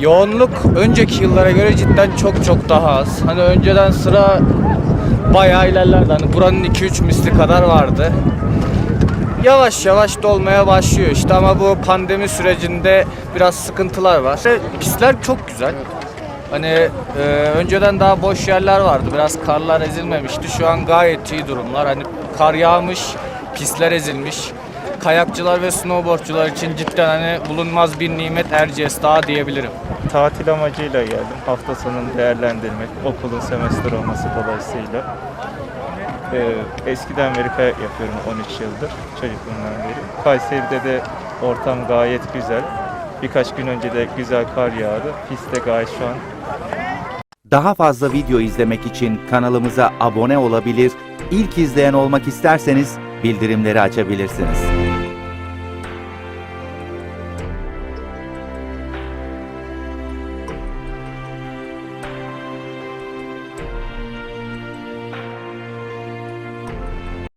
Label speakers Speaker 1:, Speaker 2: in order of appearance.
Speaker 1: Yoğunluk önceki yıllara göre cidden çok çok daha az. Hani önceden sıra bayağı ilerlerdi. Hani buranın 2-3 misli kadar vardı. Yavaş yavaş dolmaya başlıyor işte ama bu pandemi sürecinde biraz sıkıntılar var. Pistler çok güzel. Hani e, önceden daha boş yerler vardı. Biraz karlar ezilmemişti. Şu an gayet iyi durumlar. Hani kar yağmış, pistler ezilmiş. Kayakçılar ve snowboardçular için cidden hani bulunmaz bir nimet Erciyes Dağı diyebilirim.
Speaker 2: Tatil amacıyla geldim. Hafta sonunu değerlendirmek, okulun semestr olması dolayısıyla. Ee, eskiden beri kayak yapıyorum 13 yıldır, çocukluğumdan beri. Kayseri'de de ortam gayet güzel. Birkaç gün önce de güzel kar yağdı. Pist de gayet şu an
Speaker 3: Daha fazla video izlemek için kanalımıza abone olabilir, ilk izleyen olmak isterseniz bildirimleri açabilirsiniz.